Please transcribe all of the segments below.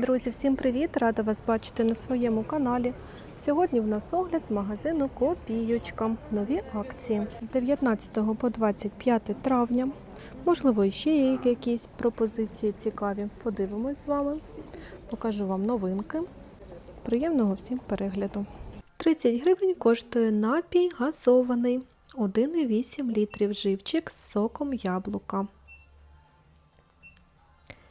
Друзі, всім привіт! Рада вас бачити на своєму каналі. Сьогодні в нас огляд з магазину Копійочка. Нові акції з 19 по 25 травня. Можливо, ще є якісь пропозиції цікаві. Подивимось з вами. Покажу вам новинки. Приємного всім перегляду. 30 гривень коштує напій газований 1,8 літрів живчик з соком яблука.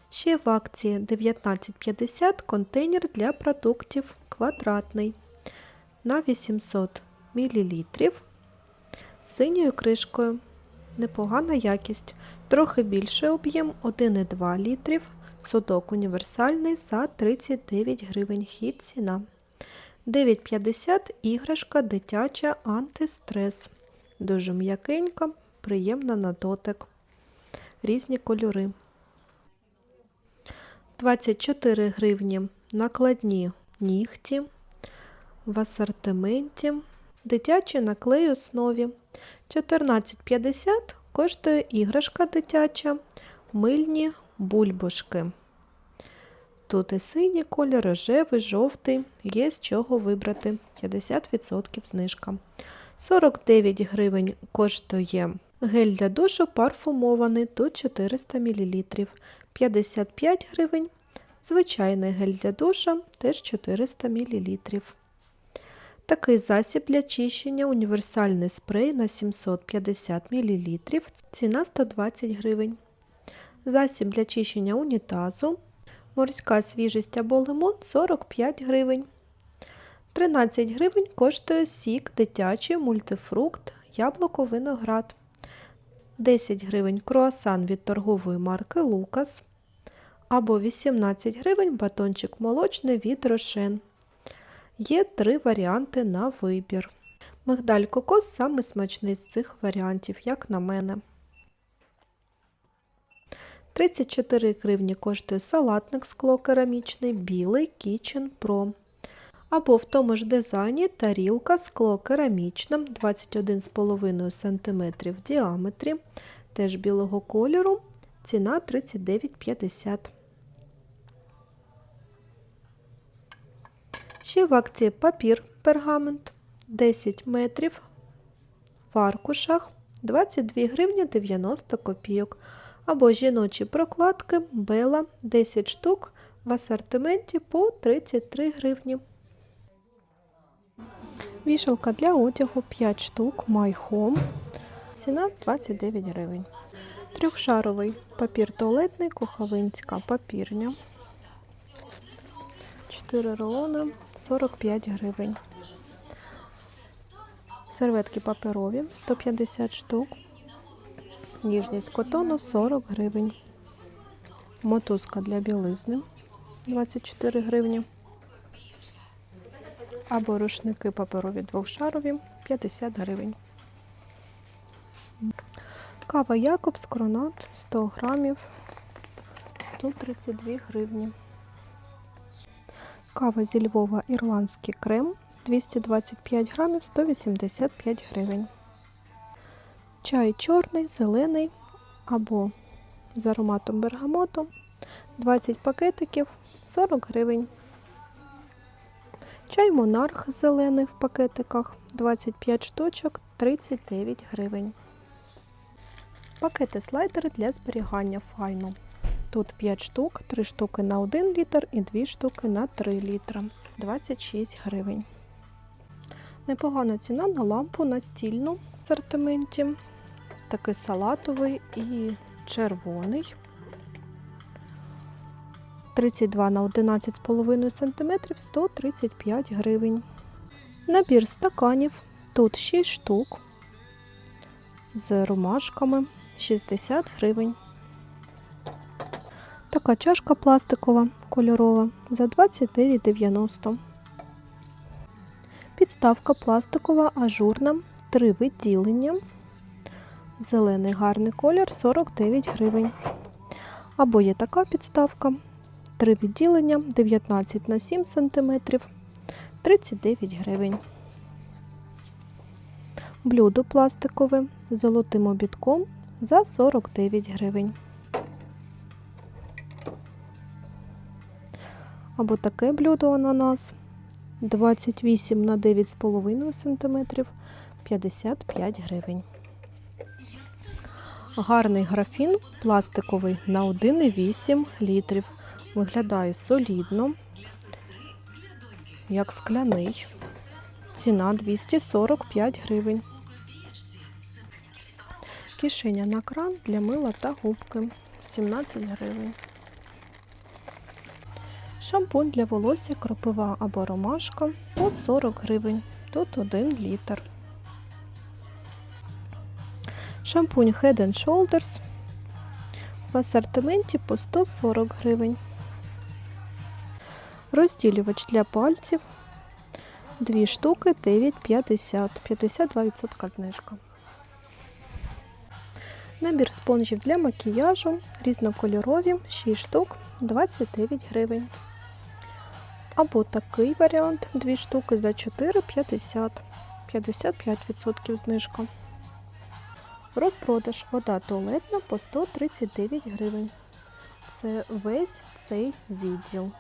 Ще в акції 19,50 контейнер для продуктів квадратний на 800 мл з синьою кришкою. Непогана якість. Трохи більше об'єм 1,2 літрів. Судок універсальний за 39 гривень. Хід ціна. 9,50 іграшка дитяча антистрес. Дуже м'якенька, приємна на дотик. Різні кольори. 24 гривні накладні нігті в асортименті. Дитячі на клей основі. 14,50 коштує іграшка дитяча, мильні бульбашки. Тут і синій колір, рожевий, жовтий, є з чого вибрати. 50% знижка. 49 гривень коштує гель для душу парфумований, тут 400 мл. 55 гривень. Звичайний гель для душа теж 400 мл. Такий засіб для чищення універсальний спрей на 750 мл. Ціна 120 гривень. Засіб для чищення унітазу. Морська свіжість або лимон 45 гривень. 13 гривень коштує сік дитячий мультифрукт, яблуко виноград. 10 гривень круасан від торгової марки Лукас. Або 18 гривень батончик молочний від Рошен. Є три варіанти на вибір. Мигдаль кокос саме смачний з цих варіантів, як на мене. 34 гривні коштує салатник скло-керамічний білий Kitchen Pro. Або в тому ж дизайні тарілка скло-керамічна 21,5 см в діаметрі, теж білого кольору, ціна 39,50 Ще в акції папір пергамент 10 метрів в аркушах 22 гривні 90 копійок. Або жіночі прокладки Бела 10 штук в асортименті по 33 гривні. Вішалка для одягу 5 штук Home. Ціна 29 гривень. Трьохшаровий папір туалетний, куховинська папірня. 4 рулони 45 гривень. Серветки паперові 150 штук. Ніжність котону 40 гривень. Мотузка для білизни 24 гривні. Або рушники паперові двохшарові 50 гривень. Кава Якобс Кронат 100 грамів 132 гривні. Кава зі Львова ірландський крем 225 грамів 185 гривень. Чай чорний, зелений або з ароматом бергамоту 20 пакетиків 40 гривень. Чай монарх зелений в пакетиках 25 штучок 39 гривень. Пакети слайдери для зберігання файну. Тут 5 штук, 3 штуки на 1 літр і 2 штуки на 3 літра 26 гривень. Непогана ціна на лампу настільну в асортименті. Такий салатовий і червоний. 32 на 11,5 см 135 гривень. Набір стаканів. Тут 6 штук з ромашками 60 гривень. Така чашка пластикова, кольорова за 29,90. Підставка пластикова, ажурна, три відділення. Зелений гарний колір 49 гривень. Або є така підставка. Три відділення 19 на 7 см 39 гривень. Блюдо пластикове з золотим обідком за 49 гривень. Або таке блюдо ананас 28 на 9,5 см 55 гривень. Гарний графін пластиковий на 1,8 літрів. Виглядає солідно, як скляний. Ціна 245 гривень. Кишеня на кран для мила та губки 17 гривень. Шампунь для волосся кропива або ромашка по 40 гривень. Тут 1 літр. Шампунь Head and Shoulders в асортименті по 140 гривень. Розділювач для пальців 2 штуки 9,50, 52% знижка. Набір спонжів для макіяжу різнокольорові 6 штук 29 гривень. Або такий варіант 2 штуки за 4,50, 55% знижка. Розпродаж вода туалетна по 139 гривень. Це весь цей відділ.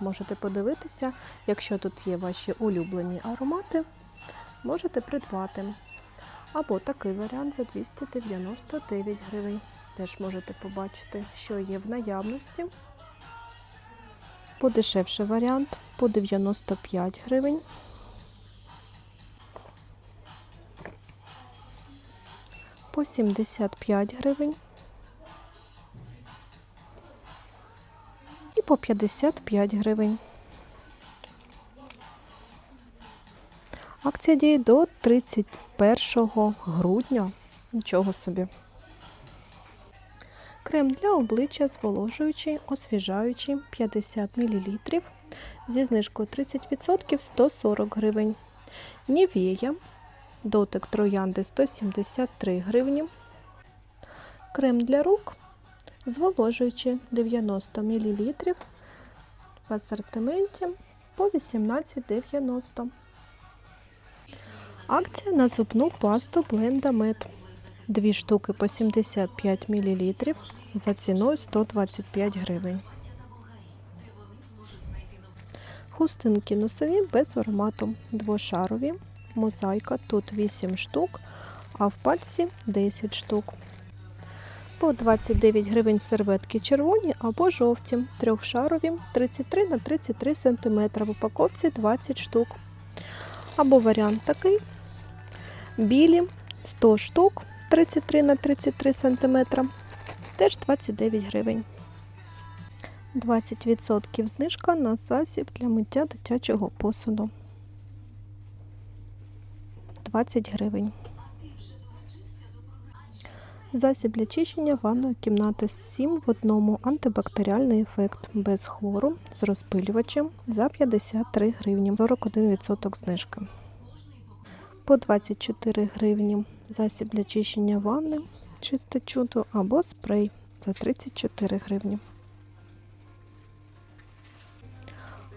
Можете подивитися, якщо тут є ваші улюблені аромати, можете придбати. Або такий варіант за 299 гривень. Теж можете побачити, що є в наявності. Подешевший варіант по 95 гривень. По 75 гривень. По 55 гривень. Акція діє до 31 грудня. Нічого собі. Крем для обличчя зволожуючий, освіжаючий 50 мл зі знижкою 30% 140 гривень. Нівея дотик троянди 173 гривні. Крем для рук зволожуючий 90 мл в асортименті по 18,90. Акція на зубну пасту Блenda Med. Дві штуки по 75 мл за ціною 125 гривень. Хустинки носові без аромату. Двошарові. Мозаїка. Тут 8 штук, а в пальці 10 штук. По 29 гривень серветки червоні або жовті. Трьохшарові 33 на 33 см. В упаковці 20 штук. Або варіант такий. Білі 100 штук 33 на 33 см. Теж 29 гривень. 20% знижка на засіб для миття дитячого посуду. 20 гривень. Засіб для чищення ванної кімнати 7 в одному антибактеріальний ефект без хлору з розпилювачем за 53 гривні, 41% знижки. По 24 гривні засіб для чищення ванни чисте чудо або спрей за 34 гривні.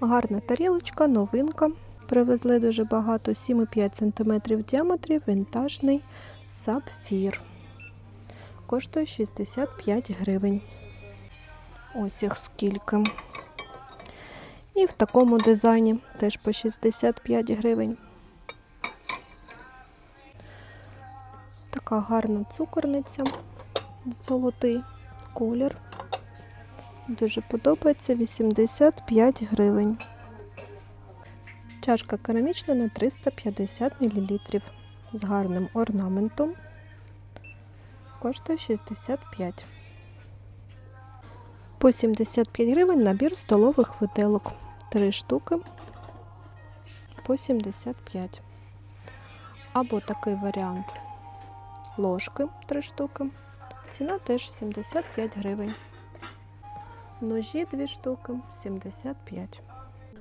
Гарна тарілочка, новинка. Привезли дуже багато 7,5 см в діаметрі вінтажний сапфір. Коштує 65 гривень. Ось їх скільки. І в такому дизайні теж по 65 гривень. Така гарна цукорниця, золотий колір. Дуже подобається 85 гривень. Чашка керамічна на 350 мл з гарним орнаментом. Коштує 65. По 75 гривень набір столових виделок. 3 штуки по 75. Або такий варіант ложки 3 штуки. Ціна теж 75 гривень. Ножі 2 штуки 75.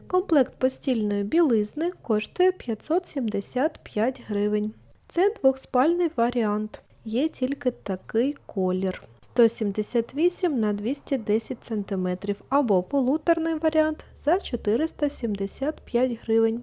Комплект постільної білизни коштує 575 гривень. Це двохспальний варіант. Є тільки такий колір. 178 на 210 см або полуторний варіант за 475 гривень.